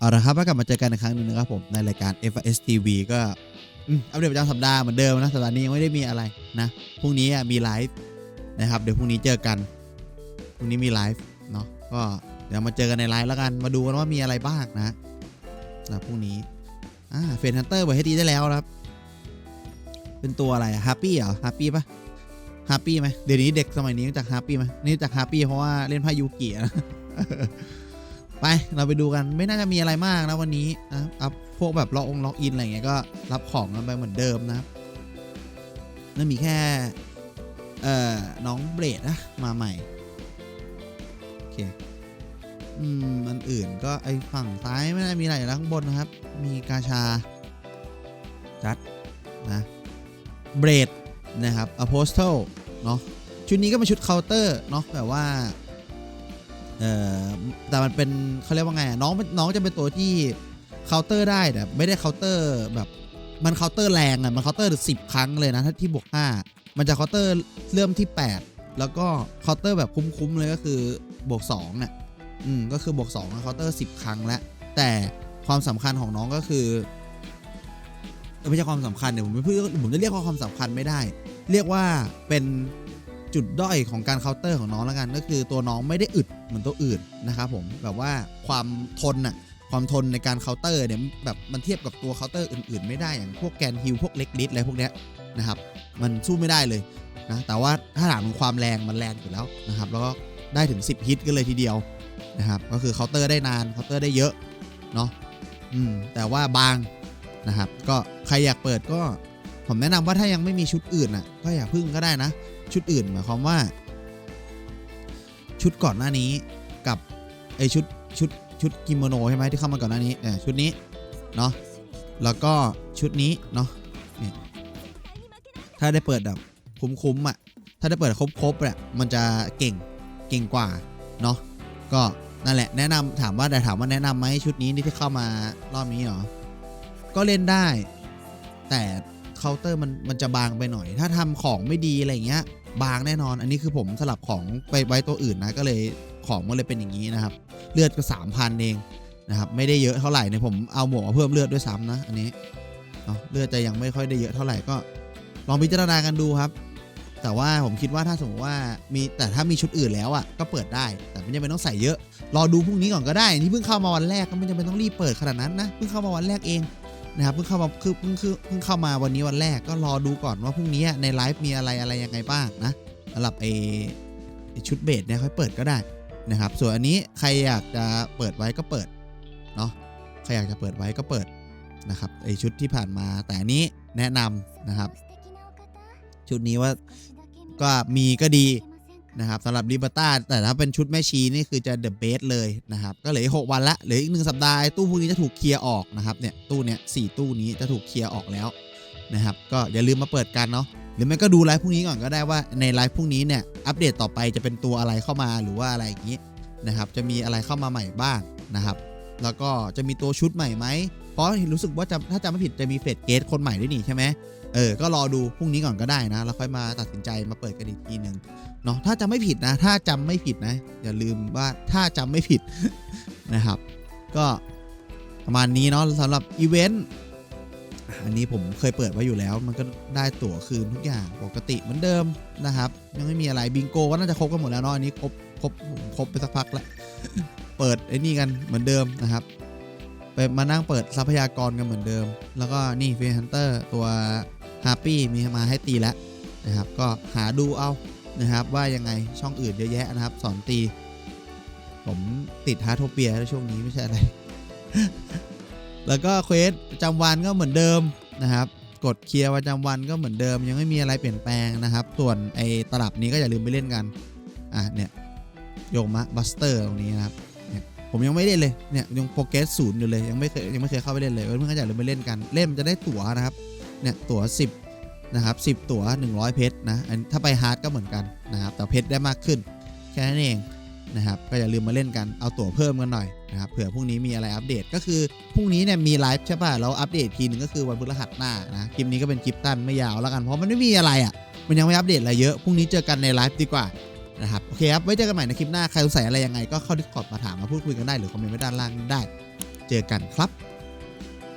เอาละครับก็กลับมาเจอกันอีกครั้งหนึ่งนะครับผมในรายการ FS TV ก็อัปเดตประจำสัปดาห์เหมือนเดิมนะสัปดาห์นี้ยังไม่ได้มีอะไรนะพรุ่งนี้มีไลฟ์นะครับเดี๋ยวพรุ่งนี้เจอกันพรุ่งนี้มีไลฟ์เนาะก็เดี๋ยวมาเจอกันในไลฟ์แล้วกันมาดูกันว่ามีอะไรบ้างนะนะพรุ่งนี้อ่าเฟนฮันเตอร์เปิดให้ตีได้แล้วครับ เป็นตัวอะไรอะฮัปปี้เหรอฮัปปี้ปะฮัปปี้ไหมเดี๋ยวนี้เด็กสมัยนี้รู้จักฮัปปี้ไหมนี่จักฮัปปี้เพราะว่าเล่นพายุกินะ ไปเราไปดูกันไม่น่าจะมีอะไรมากนะวันนี้นะอัพพวกแบบล็อกองล็อกอินอะไรเงี้ยก็รับของกันไปเหมือนเดิมนะครับนั่นมีแค่เอ่อน้องเบรดนะมาใหม่โอเคอืมอันอื่นก็ไอฝั่งซ้ายไม่น่ามีอะไรแล้วข้างบนนะครับ มีกาชาจัดนะเบรดนะครับอโพสเทลเนาะชุดนี้ก็เป็นชุดเคาน์เตอร์เนาะแบบว่า เออแต่มันเป็นเขาเรียกว่าไงน้องน้องจะเป็นตัวที่เคาน์เตอร์ได้แต่ไม่ได้เคาน์เตอร์แบบมันเคาน์เตอร์แรงอะมันเคาน์เตอร์สิบครั้งเลยนะถ้าที่บวกห้ามันจะเคาน์เตอร์เริ่มที่ 8 แล้วก็เคาน์เตอร์แบบคุ้มๆเลยก็คือบวก2น่ะอืมก็คือบวก2เคาน์เตอร์ 10 ครั้งแล้วแต่ความสำคัญของน้องก็คือไม่ใช่ความสำคัญเดี๋ยผมไม่พูดผมจะเรียกว่าความสำคัญไม่ได้ เรียกว่าเป็น จุดด้อยของการเคาน์เตอร์ของน้องแล้วกัน ก็คือตัวน้องไม่ได้อึดเหมือนตัวอื่นนะครับผมแบบว่าความทนน่ะความทนในการเคาน์เตอร์เนี่ยแบบมันเทียบกับตัวเคาน์เตอร์อื่นๆ ไม่ได้อย่างพวกแกนฮิลพวกเล็กลิสอะไรพวกเนี้ยนะครับมันสู้ไม่ได้เลยนะแต่ว่าถ้าถามถึงความแรงมันแรงอยู่แล้วนะครับแล้วก็ได้ถึง 10 ฮิตกันเลยทีเดียวนะครับก็คือเคาน์เตอร์ได้นานเคาน์เตอร์ได้เยอะเนาะอืมแต่ว่าบางนะครับก็ใครอยากเปิดก็ผมแนะนำว่าถ้ายังไม่มีชุดอื่นอะก็อย่าพึ่งก็ได้นะ ชุดอื่นหมายความว่า ชุดก่อนหน้านี้กับไอชุดชุดชุดกิโมโนใช่ไหมที่เข้ามาก่อนหน้านี้เนี่ยชุดนี้เนาะแล้วก็ชุดนี้เนาะเนี่ยถ้าได้เปิดแบบคุ้มๆอะถ้าได้เปิดครบๆอะมันจะเก่งเก่งกว่าเนาะก็นั่นแหละแนะนำถามว่าแต่ถามว่าแนะนำไหมชุดนี้ที่เข้ามารอบนี้เหรอก็เล่นได้ แต่ เคาน์เตอร์มันมันจะบางไปหน่อย ถ้าทำของไม่ดีอะไรเงี้ย บางแน่นอน อันนี้คือผมสลับของไปไว้ตัวอื่นนะก็เลยของมันเลยเป็นอย่างนี้นะครับ เลือดก็สามพันเองนะครับไม่ได้เยอะเท่าไหร่เนี่ยผมเอาหมวกมาเพิ่มเลือดด้วยซ้ำนะอันนี้เนาะเลือดจะยังไม่ค่อยได้เยอะเท่าไหร่ก็ ลองพิจารณากันดูครับ แต่ว่าผมคิดว่าถ้าสมมติว่ามีแต่ถ้ามีชุดอื่นแล้วอะก็เปิดได้ แต่ไม่จำเป็นต้องใส่เยอะ รอดูพรุ่งนี้ก่อนก็ได้นี่เพิ่งเข้ามาวันแรกก็ไม่จำเป็นต้องรีบเปิดขนาดนั้นนะเพิ่งเข้ามาวันแรกเอง นะครับเพิ่งเข้ามาคือเพิ่งคือเพิ่งเข้ามาวันนี้วันแรกก็รอดูก่อนว่าพรุ่งนี้ในไลฟ์มีอะไรอะไรยังไงบ้างนะสำหรับไอชุดเบสเนี่ยค่อยเปิดก็ได้นะครับ ส่วนอันนี้ใครอยากจะเปิดไว้ก็เปิดเนาะใครอยากจะเปิดไว้ก็เปิดนะครับไอชุดที่ผ่านมาแต่อันนี้แนะนำนะครับ ชุดนี้ว่าก็มีก็ดี นะครับสำหรับริบต้าแต่ถ้าเป็นชุดแม่ชีนี่คือจะเดอะเบสเลยนะครับก็เหลืออีกหกวันละเหลืออีกหนึ่งสัปดาห์ตู้พวกนี้จะถูกเคลียร์ออกนะครับเนี่ยตู้เนี้ยสี่ตู้นี้จะถูกเคลียร์ออกแล้วนะครับก็อย่าลืมมาเปิดกันเนาะหรือไม่ก็ดูไลฟ์พรุ่งนี้ก่อนก็ได้ว่าในไลฟ์พรุ่งนี้เนี่ยอัปเดตต่อไปจะเป็นตัวอะไรเข้ามาหรือว่าอะไรอย่างนี้นะครับจะมีอะไรเข้ามาใหม่บ้างนะครับ แล้วก็จะมีตัวชุดใหม่ไหมเพราะเห็นรู้สึกว่าจะถ้าจำไม่ผิดจะมีเฟดเกตคนใหม่ด้วยนี่ใช่ไหมเออ ก็รอดูพรุ่งนี้ก่อนก็ได้นะ แล้วค่อยมาตัดสินใจมาเปิดกันอีกทีหนึ่งเนาะ ถ้าจำไม่ผิดนะ ถ้าจำไม่ผิดนะ อย่าลืมว่าถ้าจำไม่ผิดนะครับ ก็ประมาณนี้เนาะสำหรับอีเวนต์อันนี้ผมเคยเปิดไว้อยู่แล้ว มันก็ได้ตั๋วคืนทุกอย่างปกติเหมือนเดิมนะครับ ยังไม่มีอะไรบิงโกก็น่าจะครบกันหมดแล้วเนาะ อันนี้ครบ ครบครบไปสักพักแล้วเปิดไอ้นี่กันเหมือนเดิมนะครับ ไปมานั่งเปิดทรัพยากรกันเหมือนเดิม แล้วก็นี่เฟนฮันเตอร์ตัวฮาร์ปี้มีมาให้ตีแล้วนะครับ ก็หาดูเอานะครับว่ายังไงช่องอื่นเยอะแยะนะครับ สอนตี ผมติดฮาร์โทเปียแล้วช่วงนี้ไม่ใช่อะไร แล้วก็เควสประจำวันก็เหมือนเดิมนะครับ กดเคลียร์ประจำวันก็เหมือนเดิม ยังไม่มีอะไรเปลี่ยนแปลงนะครับ ส่วนไอ้ตลับนี้ก็อย่าลืมไปเล่นกันอะเนี่ย โยมะบัสเตอร์ตรงนี้นะครับเนี่ยผมยังไม่เล่นเลยเนี่ยยังโปรเกรสศูนย์อยู่เลยยังไม่เคยยังไม่เคยเข้าไปเล่นเลยเพื่อนๆก็อย่าลืมไปเล่นกันเล่นมันจะได้ตั๋วนะครับเนี่ยตั๋ว 10นะครับ10 ตั๋ว 100 เพชรนะถ้าไปฮาร์ดก็เหมือนกันนะครับแต่เพชรได้มากขึ้นแค่นั้นเองนะครับก็อย่าลืมมาเล่นกันเอาตั๋วเพิ่มกันหน่อยนะครับเผื่อพรุ่งนี้มีอะไรอัปเดตก็คือพรุ่งนี้เนี่ยมีไลฟ์ใช่ป่ะเราอัปเดตทีหนึ่งก็คือวันพฤหัสหน้านะคลิปนี้ก็เป็นคลิปสั้นไม่ยาวแล้วกันเพราะมันไม่มีอะไรอะมันยังไม่อัปเดตอะไรเยอะพรุ่งนี้เจอกันในไลฟ์ดีกว่า นะครับโอเคครับไว้เจอกันใหม่ในคลิปหน้าใครสงสัยอะไรยังไงก็เข้าดิสคอร์ดมาถามมาพูดคุยกันได้หรือคอมเมนต์ไว้ด้านล่างได้เเจอกันครับ